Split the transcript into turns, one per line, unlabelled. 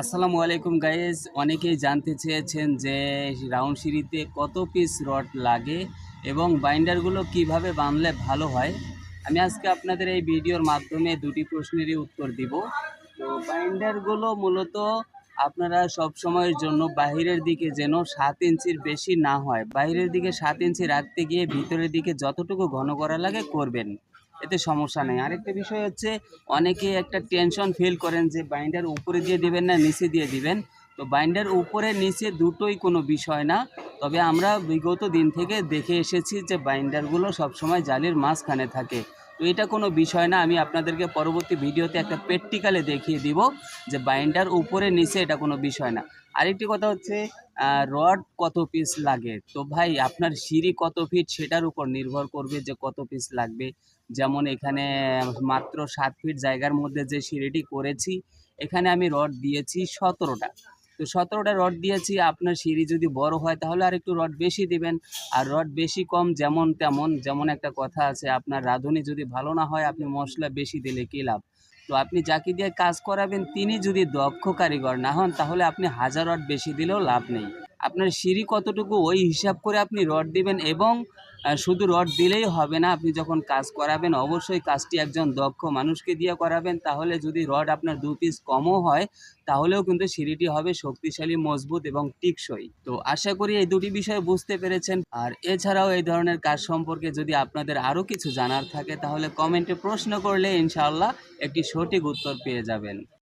আসসালামু আলাইকুম গাইজ অনেকেই জানতে চেয়েছেন যে রাউন্ড সিঁড়িতে কত পিস রড লাগে এবং বাইন্ডারগুলো কীভাবে বাঁধলে ভালো হয়। আমি আজকে আপনাদের এই ভিডিওর মাধ্যমে দুটি প্রশ্নেরই উত্তর দিব। তো বাইন্ডারগুলো মূলত আপনারা সব সময়ের জন্য বাইরের দিকে যেন সাত ইঞ্চির বেশি না হয়। বাইরের দিকে সাত ইঞ্চি রাখতে গিয়ে ভিতরের দিকে যতটুকু ঘন করা লাগে করবেন। এতে সমস্যা নেই। আরেকটা বিষয় হচ্ছে, অনেকে একটা টেনশন ফিল করেন যে বাইন্ডার উপরে দিয়ে দিবেন না, নিচে দিয়ে দিবেন। তো বাইন্ডার উপরে, নিচে দুটোই কোনো বিষয় না। তবে আমরা বিগত দিন থেকে দেখে এসেছি যে বাইন্ডারগুলো সবসময় জালির মাঝখানে থাকে। তো এটা কোনো বিষয় না, আমি আপনাদেরকে পরবর্তী ভিডিওতে একটা প্র্যাকটিক্যালে দেখিয়ে দিব যে বাইন্ডার উপরে নিচে এটা কোনো বিষয় না। আরেকটি কথা হচ্ছে রড কত পিস লাগে? তো ভাই, আপনার সিঁড়ি কত ফিট সেটার উপর নির্ভর করবে যে কত পিস লাগবে। যেমন এখানে মাত্র সাত ফিট জায়গার মধ্যে যে সিঁড়িটি করেছি, এখানে আমি রড দিয়েছি সতেরোটা। তো সতেরোটা রড দিয়েছি, আপনার সিঁড়ি যদি বড় হয় তাহলে আর একটু রড বেশি দিবেন। আর রড বেশি কম যেমন তেমন, যেমন একটা কথা আছে, আপনার রাঁধুনি যদি ভালো না হয় আপনি মশলা বেশি দিলে কী লাভ? তো আপনি যাকে দিয়ে কাজ করাবেন, তিনি যদি দক্ষ কারিগর না হন তাহলে আপনি হাজার রড বেশি দিলেও লাভ নেই। আপনার সিঁড়ি কতটুকু, ওই হিসাব করে আপনি রড দিবেন এবং শুধু রড দিলেই হবে না, আপনি যখন কাজ করাবেন, অবশ্যই কাজটি একজন দক্ষ মানুষকে দিয়ে করাবেন। তাহলে যদি রড আপনার দু পিস কমও হয়, তাহলেও কিন্তু সিঁড়িটি হবে শক্তিশালী, মজবুত এবং টিকসই। তো আশা করি এই দুটি বিষয় বুঝতে পেরেছেন। আর এছাড়াও এই ধরনের কাজ সম্পর্কে যদি আপনাদের আরও কিছু জানার থাকে, তাহলে কমেন্টে প্রশ্ন করলে ইনশাআল্লাহ একটি সঠিক উত্তর পেয়ে যাবেন।